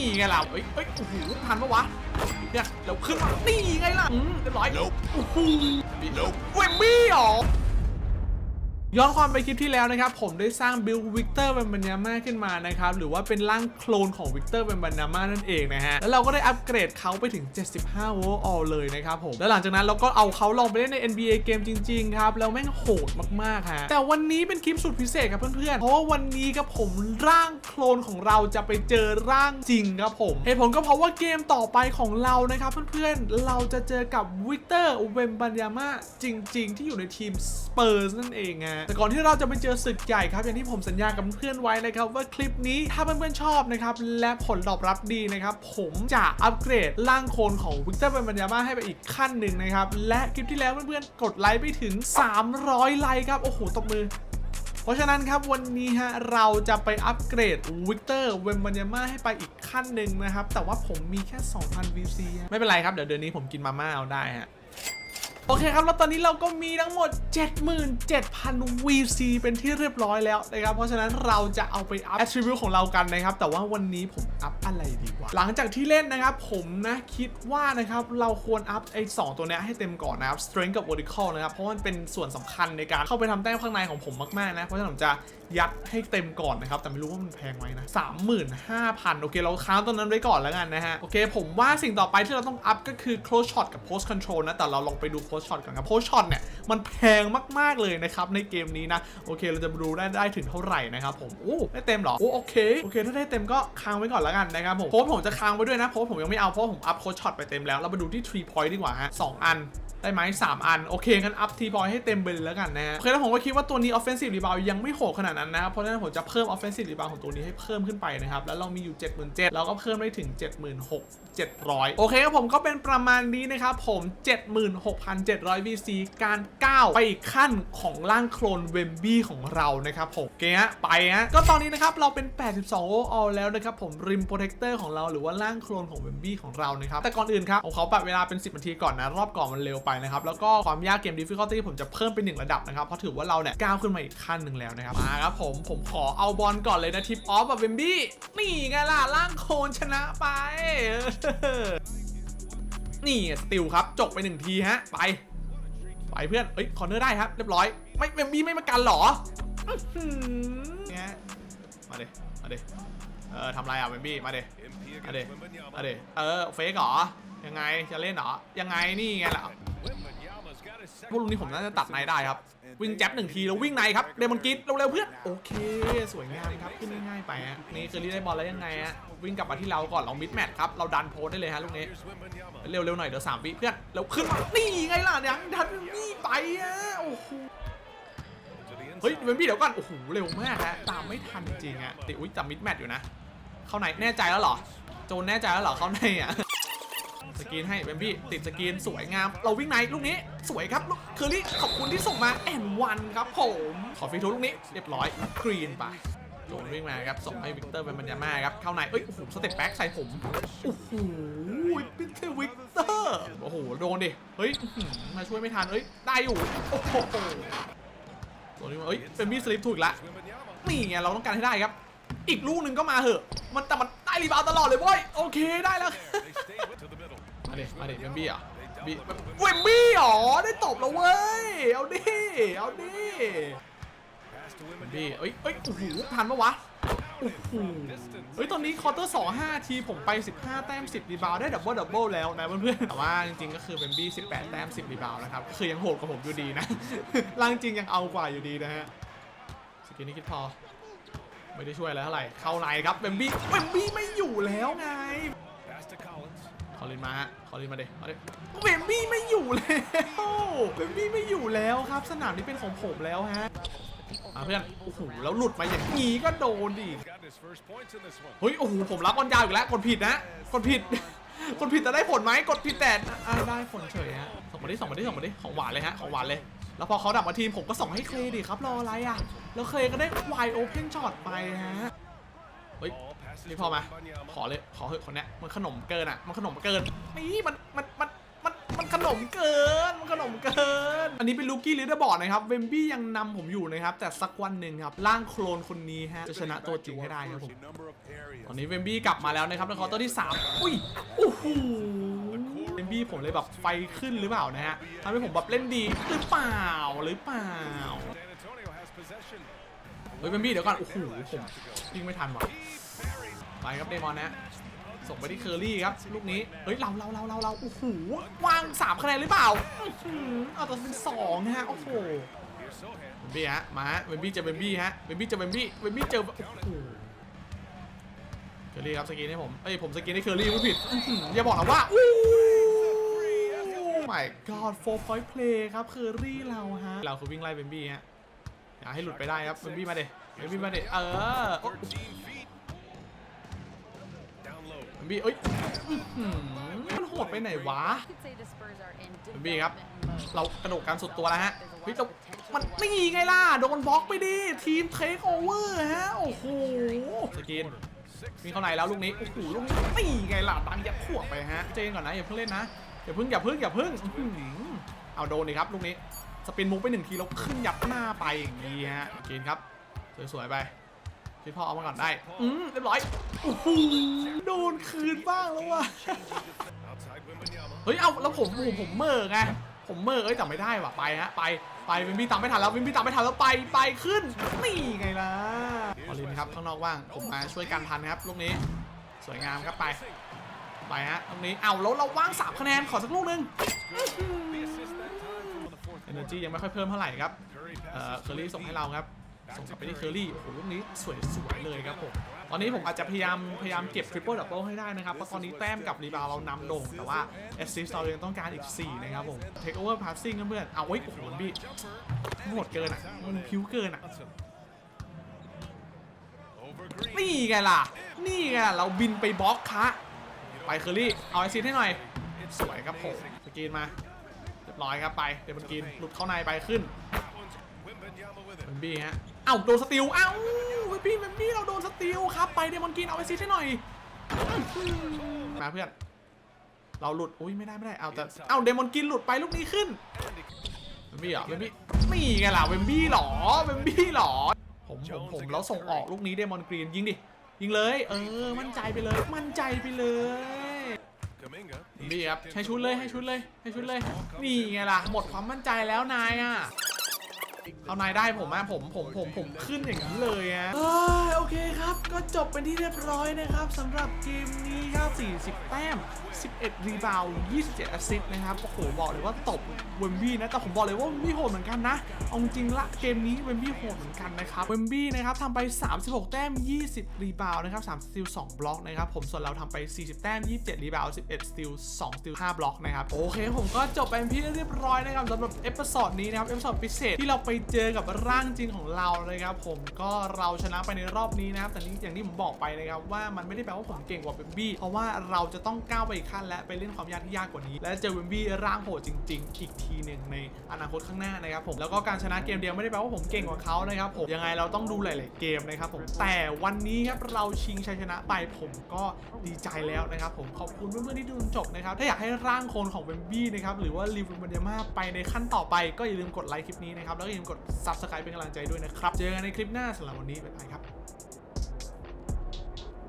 นี่ไงล่ะเอ้ยเอ้ยโอ้โหทันปะวะเนี่ยเดี๋ยวขึ้นมานี่ไงล่ะอืมเรียบร้อยโอ้โหเวมบี้เหรอ ย้อนความไปคลิปที่แล้วนะครับ ผมได้สร้างบิลวิกเตอร์เป็นบัญญาม่าขึ้นมานะครับ หรือว่าเป็นร่างโคลนของวิกเตอร์เป็นบัญญาม่านั่นเองนะฮะ แล้วเราก็ได้อัปเกรดเขาไปถึง 75 โวลต์ออเลยนะครับผม แล้วหลังจากนั้นเราก็เอาเขาลองไปเล่นใน NBA เกมจริง ๆ ครับ แล้วแม่งโหดมาก ๆ ฮะ แต่วันนี้เป็นคลิปสุดพิเศษครับเพื่อนๆ เพราะว่าวันนี้ครับผมร่างโคลนของเราจะไปเจอร่างจริงครับผมเหตุผลก็เพราะว่าเกมต่อไปของเรานะครับเพื่อนๆ เราจะเจอกับวิกเตอร์เวมบัญญาม่าจริง ๆ ที่อยู่ในทีมสเปอร์สนั่นเองฮะแต่ก่อนที่เราจะไปเจอศึกใหญ่ครับอย่างที่ผมสัญญากับเพื่อนไว้นะครับว่าคลิปนี้ถ้าเพื่อนๆชอบนะครับและผลตอบรับดีนะครับผมจะอัปเกรดร่างโคลนของวิกเตอร์เวมบัญญาม่าให้ไปอีกขั้นหนึ่งนะครับและคลิปที่แล้วเพื่อนๆกดไลค์ไปถึง 300 ไลค์ครับโอ้โหตบมือเพราะฉะนั้นครับวันนี้ฮะเราจะไปอัปเกรดวิกเตอร์เวมบัญญาม่าให้ไปอีกขั้นหนึ่งนะครับแต่ว่าผมมีแค่ 2,000 VC ไม่เป็นไรครับเดี๋ยวเดือนนี้ผมกินมาม่าเอาได้ฮะ โอเคครับ แล้วตอนนี้เราก็มีทั้งหมด 77,000 VC เป็นที่เรียบร้อยแล้วนะครับ เพราะฉะนั้นเราจะเอาไปอัพ attribute ของเรากันนะครับ แต่ว่าวันนี้ผมอัพอะไรดีวะ หลังจากที่เล่นนะครับ ผมนะคิดว่านะครับเราควรอัพไอ้สองตัวนี้ให้เต็มก่อนนะครับ strength กับ vertical นะครับ เพราะว่ามันเป็นส่วนสำคัญในการเข้าไปทำแต้มข้างในของผมมากๆนะ เพราะฉะนั้นผมจะยัดให้เต็มก่อนนะครับ แต่ไม่รู้ว่ามันแพงไหมนะ35,000โอเค เราค้างตัวนั้นไว้ก่อนแล้วกันนะฮะ โอเค ผมว่าสิ่งต่อไปที่เราต้องอัพก็คือ close shot กับ post control นะ แต่เราลองไปดูช็อตก่อนครับ post shot เนี่ยมันแพงมากๆเลยนะครับในเกมนี้นะโอเคเราจะดูได้ได้ถึงเท่าไหร่นะครับผมโอ้ได้เต็มหรอโอ้โอเคโอเคถ้าได้เต็มก็ค้างไว้ก่อนแล้วกันนะครับผมโพสผมจะค้างไว้ด้วยนะโพสผมยังไม่เอาเพราะผมอัพ close shot ไปเต็มแล้วเรามาดูที่ทรีพอยต์ดีกว่าฮะสองอัน ได้ไหม3อัน โอเคงั้นอัพทีบอยให้เต็มไปเลยแล้วกันนะฮะโอเคแล้วผมก็คิดว่าตัวนี้ offensive rebound ยังไม่โหดขนาดนั้นนะครับเพราะฉะนั้นผมจะเพิ่ม offensive rebound ของตัวนี้ให้เพิ่มขึ้นไปนะครับ แล้วเรามีอยู่ 77,000เราก็เพิ่มได้ถึง 76,700 โอเคครับผมก็เป็นประมาณนี้นะครับผม 76,700 VC การก้าวไปอีกขั้นของร่างโคลนเวมบี้ของเรานะครับผมโอเคฮะไปฮะก็ตอนนี้นะครับเราเป็น 82 overall แล้วนะครับผมริมโปรเทคเตอร์ของเราหรือว่าร่างโคลนของเวมบี้ของเรานะครับแต่ก่อนอื่นครับผมเขาปรับเวลาเป็น 10นาทีก่อนนะรอบก่อนมันเร็วไปนะครับแล้วก็ความยากเกม difficulty ผมจะเพิ่มเป็น1ระดับนะครับเพราะถือว่าเราเนี่ยก้าวขึ้นมาอีกขั้นหนึ่งแล้วนะครับมาครับผมผมขอเอาบอลก่อนเลยนะทิปออฟกับเวมบี้นี่ไงล่ะร่างโคลนชนะไป นี่สติลครับจบไปหนึ่งทีฮะไปไปเพื่อนเอ้ยคอเนอร์ได้ครับเรียบร้อย ไม่เมมบี้ไม่มากันหรอเนี่ยมาเดมาเด เออทำไรอะเมมบี้มาเดมาเดมาเดเออเฟกเหรอ ยังไงจะเล่นเหรอ ยังไงนี่ไงล่ะพวกลุงนี้ผมน่าจะตัดในได้ครับ วิ่งแจ็บหนึ่งทีแล้ววิ่งในครับเดมอนกิดเร็วๆเพื่อนโอเค สวยงามครับขึ้นง่ายๆไปฮะนี่คือรีได้บอลแล้วยังไงฮะวิ่งกลับมาที่เราก่อนเรามิดแมทครับเราดันโพสได้เลยฮะลูกนี้เร็วๆหน่อยเดี๋ยวสามวิเพื่อนแล้วขึ้นมานี่ไงล่ะยังทันนี่ไปอะโอ้โห เฮ้ยเวนบี้เดี๋ยวก่อนโอ้โหเร็วมากฮะตามไม่ทันจริงอะติอุ้ยจับมิดแมทอยู่นะ เข้าในแน่ใจแล้วเหรอ โจนแน่ใจแล้วเหรอเข้าในอะสกรีนให้เวนบี้ติดสกรีนสวยงาม เราวิ่งในลูกนี้สวยครับลูกเคอรี่ขอบคุณที่ส่งมาแอนวันครับผมขอฟรีทูลูกนี้เรียบร้อยกรีนไปโจนวิ่งมาครับส่งให้วิกเตอร์เป็นบัญญาม่าครับเข้าในเอ้ยโอ้โหสเต็ปแบ็กใส่ผมโอ้โหพิเตอร์วิกเตอร์โอ้โหโดนดิเฮ้ยมาช่วยไม่ทันเอ้ยได้อยู่โอ้โห ตัวนี้มาเอ้ยเป็นมีสลิปถูกอีกละนี่ไงเราต้องการให้ได้ครับ อีกลูกหนึ่งก็มาเหอะ มันแต่มันได้รีบาวด์ตลอดเลยเว้ยโอเคได้แล้วมาดิมาดิเวมบี้เหรอบีเวมบี้เหรอได้ตบแล้วเว้ยเอาดิเอาดิเวมบี้เอ้ยเอ้ยโอ้โหทันปะวะโอ้โห เฮ้ย ตอนนี้คอร์เตอร์2 5ทีผมไป 15 แต้ม 10รีบาวด์ได้ดับเบิลดับเบิลแล้วนะเพื่อนๆแต่ว่าจริงๆก็คือเป็นบี้18 แต้ม 10รีบาวด์นะครับก็คือยังโหดกว่าผมอยู่ดีนะร่างจริงยังเอากว่าอยู่ดีนะฮะสกินนี้คิดพอ ไม่ได้ช่วยอะไรเท่าไหร่เข้าในครับเบมบี้เบมบี้ไม่อยู่แล้วไงคอลินมาฮะคอลินมาเดมาเดเบมบี้ไม่อยู่แล้วเบมบี้ไม่อยู่แล้วครับ สนามนี้เป็นของผมแล้วฮะ มาเพื่อนโอ้โหแล้วหลุดมาอย่างนี้ก็โดนดิเฮ้ยโอ้โหผมรับบอลยาวอีกแล้วกดผิดนะกดผิดกดผิดแต่ได้ผลไหมกดผิดแต่อ่าได้ผลเฉยฮะส่งมาดิส่งมาดิส่งมาดิของหวานเลยฮะของหวานเลยแล้วพอเขาดับมาทีมผมก็ส่งให้เคลดิครับรออะไรอะแล้วเคลก็ได้วายโอเพนช็อตไปฮะเฮ้ยนี่พอมาขอเลยขอเหอะคนเนี้ยมันขนมเกินอะมันขนมเกินนี่มันมันมันมันมัน ขนมเกินมันขนมเกิน อันนี้เป็นลูกี้ลิเดอร์บอร์ดนะครับเวมบี้ยังนำผมอยู่นะครับ แต่สักวันหนึ่งครับร่างโคลนคนนี้ฮะจะชนะตัวจริงให้ได้ครับผมตอนนี้เวมบี้กลับมาแล้วนะครับในคอร์เตอร์ที่ 3 อุ้ยโอ้โหเวมบี้ผมเลยแบบไฟขึ้นหรือเปล่านะฮะทำให้ผมแบบเล่นดีหรือเปล่าหรือเปล่าเฮ้ยเวมบี้เดี๋ยวก่อน โอ้โหผมยิงไม่ทันว่ะไปครับเดมอนนะ ส่งไปที่เคอรี่ครับลูกนี้เฮ้ยเราเราเราเราเราโอ้โหวาง3คะแนนหรือเปล่าอื้อหือเอาแต่เป็น2นะฮะโอ้โหเวมบี้ฮะมาฮะเวมบี้จอเวมบี้ฮะเวมบี้จอเวมบี้เวมบี้เจอโอ้โหเคอรี่ครับสกินให้ผมเอ้ยผมสกินให้เคอรี่ไม่ผิดอย่าบอกนะว่าอู้ my god four point play ครับเคอรี่เราฮะเราคือวิ่งไล่เบนบี้ฮะอย่าให้หลุดไปได้ครับเบนบี้มาเดเบนบี้มาเดเออ บี้เอ้ยอื้อหือมันโหดไปไหนวะ บีครับ เรากระโดดการสุดตัวแล้วฮะเฮ้ยแต่มันนี่ไงล่ะ โดนบล็อกไปดิ ทีมเทคโอเวอร์ฮะ โอ้โห สกิน มีเข้าในแล้วลูกนี้ โอ้โห ลูกนี้นี่ไงล่ะตังยัดขวบไปฮะ เจนก่อนนะ อย่าเพิ่งเล่นนะ อย่าเพิ่งอย่าเพิ่งอย่าเพิ่งอื้อหือเอาโดนดิครับลูกนี้ สปินมุกไปหนึ่งทีแล้วขึ้นยัดหน้าไปอย่างนี้ฮะเจนครับ สวยๆไป พี่พ่อเอามาก่อนได้ อืมเรียบร้อย โอ้โห โดนคืนบ้างแล้วว่ะ เฮ้ย เอาแล้วผมผมผมเมอร์ไง ผมเมอร์เอ้ยแต่ไม่ได้ว่ะ ไปฮะ ไป ไปวินบี้ตามไม่ทันแล้ววินบี้ตามไม่ทันแล้วไป ไปขึ้น นี่ไงล่ะพอลินครับ ข้างนอกว่าง ผมมาช่วยกันทันครับ ลูกนี้ สวยงามครับไป ไปฮะ ตรงนี้ เอาแล้วเราว่างสามคะแนน ขอสักลูกหนึงเอเนอร์จียังไม่ค่อยเพิ่มเท่าไหร่ครับ เอ่อเคอรี่ส่งให้เราครับ ส่งกลับไปที่เคอรี่โอ้โหลูกนี้สวยสวยเลยครับผมตอนนี้ผมอาจจะพยายามพยายามเก็บทริปเปิลดับเบิลให้ได้นะครับเพราะตอนนี้แต้มกับรีบาวเรานำโด่งแต่ว่าแอสซิสต์เรายังต้องการอีก 4 นะครับผมเทคโอเวอร์พาสซิ่งเพื่อนเอาไว้โอ้โหพี่โหดเกินอะมันพิ้วเกินอะนี่ไงล่ะ นี่ไงเราบินไปบล็อกคะไปเคอรี่เอาไอซิสให้หน่อยสวยครับผมสกรีนมาเรียบร้อยครับไปเดี๋ยวมันกินหลุดเข้าในไปขึ้นเบนบี้ฮะ เอ้าโดนสติลเอ้าเบนบี้เบนบี้เราโดนสติลครับไปเดมอนกินเอาไอซิให้หน่อยมาเพื่อน เราหลุดอุ้ยไม่ได้ไม่ได้เอาแต่เอาเดมอนกินหลุดไปลูกนี้ขึ้นเบนบี้เหรอเบนบี้นี่ไงล่ะเบนบี้หรอเบนบี้หรอผมผมผมแล้วส่งออกลูกนี้เดมอนกรีนยิงดิยิงเลย เออ มั่นใจไปเลย มั่นใจไปเลยนี่ครับให้ชุดเลยให้ชุดเลยให้ชุดเลย นี่ไงล่ะ หมดความมั่นใจแล้วนายอะ เอานายได้ผมอะผมผมผมผมขึ้นอย่างนี้เลยอะเอ้ยโอเคครับ ก็จบเป็นที่เรียบร้อยนะครับสำหรับเกมนี้ครับ 40 แต้ม 11 รีบาวด์27แอสซิสต์นะครับโอ้โหบอกเลยว่าตบเวมบี้นะ แต่ผมบอกเลยว่าเวมบี้โหดเหมือนกันนะเอาจริงละเกมนี้เวมบี้โหดเหมือนกันนะครับเวมบี้นะครับทำไป 36 แต้ม 20 รีบาวด์นะครับ3สติล2บล็อกนะครับผมส่วนเราทำไป 40 แต้ม 27 รีบาวด์11สติล2สติล5บล็อกนะครับโอเคผมก็จบเป็นที่เรียบร้อยนะครับสำหรับเอพิโซดนี้นะครับเอพิโซดพิเศษที่เราไปไปเจอกับร่างจริงของเรานะครับผมก็เราชนะไปในรอบนี้นะครับแต่นี่อย่างที่ผมบอกไปนะครับว่ามันไม่ได้แปลว่าผมเก่งกว่าเบมบี้เพราะว่าเราจะต้องก้าวไปอีกขั้นและไปเล่นความยากที่ยากกว่านี้ และเจอเบมบี้ร่างโหดจริง ๆ อีกทีหนึ่งในอนาคตข้างหน้านะครับผมแล้วก็การชนะเกมเดียวไม่ได้แปลว่าผมเก่งกว่าเขานะครับผมยังไงเราต้องดูหลาย ๆ เกมนะครับผมแต่วันนี้ครับเราชิงชัยชนะไปผมก็ดีใจแล้วนะครับผมขอบคุณเพื่อน ๆ ที่ดูจนจบนะครับถ้าอยากให้ร่างโคลนของเบมบี้นะครับหรือว่าลิวบันเดมาไปในขั้นต่อไปก็อย่าลืมกดไลค์คลิปนี้นะครับแล้วก็อย่ามกด subscribe เป็นกำลังใจด้วยนะครับ เจอกันในคลิปหน้าสำหรับวันนี้บ๊ายบายครับ